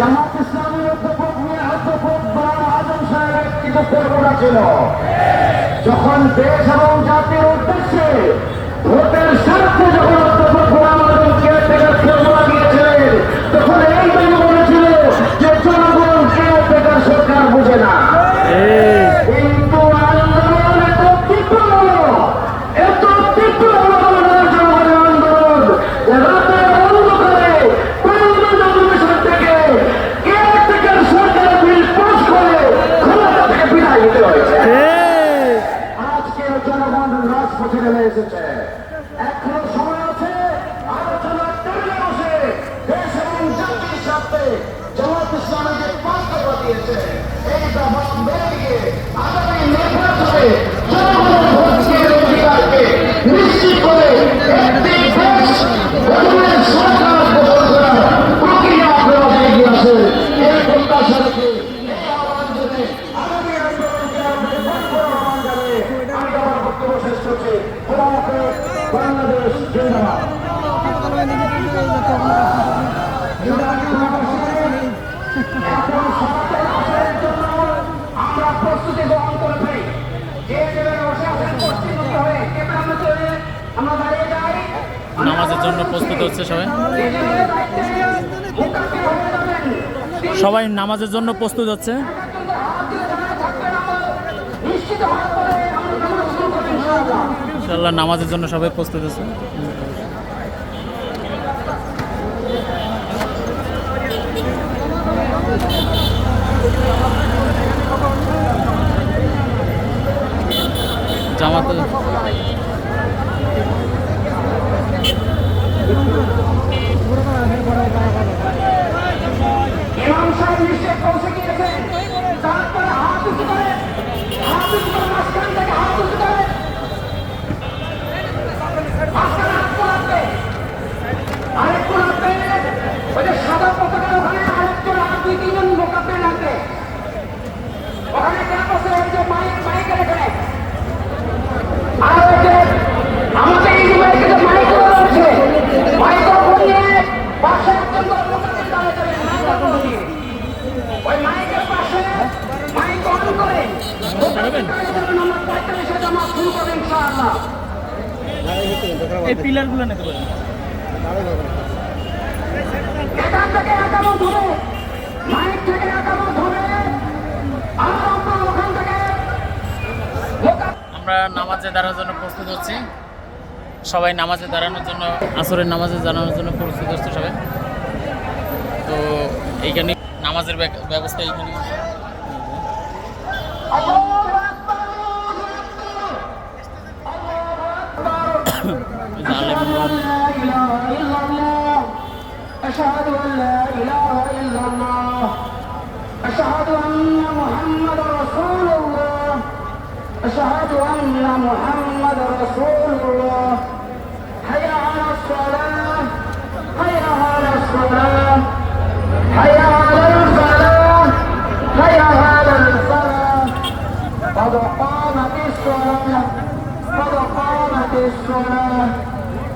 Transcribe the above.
জামাত ইসলামের অধ্যাপক মিয়া অধ্যাপক আজম সাহেবের কিন্তু পরিকল্পনা ছিল? যখন দেশ এবং আজকে জনগণ রাজপথে নেমে এসেছে। এখনও সময় আছে আলোচনার টেবিলে বসে দেশ এবং জাতির স্বার্থে জামাত ইসলামী যে দিয়েছে এই দাবা মেনে দিয়ে আগামী নির্বাচনে জনগণের ভোটের অধিকারকে নিশ্চিত করে একটি দেশ নামাজের জন্য প্রস্তুত হচ্ছে সবাই? সবাই নামাজের জন্য প্রস্তুত হচ্ছে? ইনশাল্লাহ নামাজের জন্য সবাই প্রস্তুত আছে। জামাতে। শুরু এই নিতে পারেন। আমরা নামাজে দাঁড়ানোর জন্য প্রস্তুত হচ্ছি। সবাই নামাজে দাঁড়ানোর জন্য, আসরের নামাজে দাঁড়ানোর জন্য প্রস্তুত হচ্ছে সবাই। তো এইখানে নামাজের ব্যবস্থা এইখানে। أشهد أن لا إله إلا الله. أشهد أن محمد رسول الله. أشهد أن محمد رسول الله. حي على الصلاة. حي على الصلاة. حي على الفلاح حي على الفلاح قد قامت الصلاة. قد قامت الصلاة.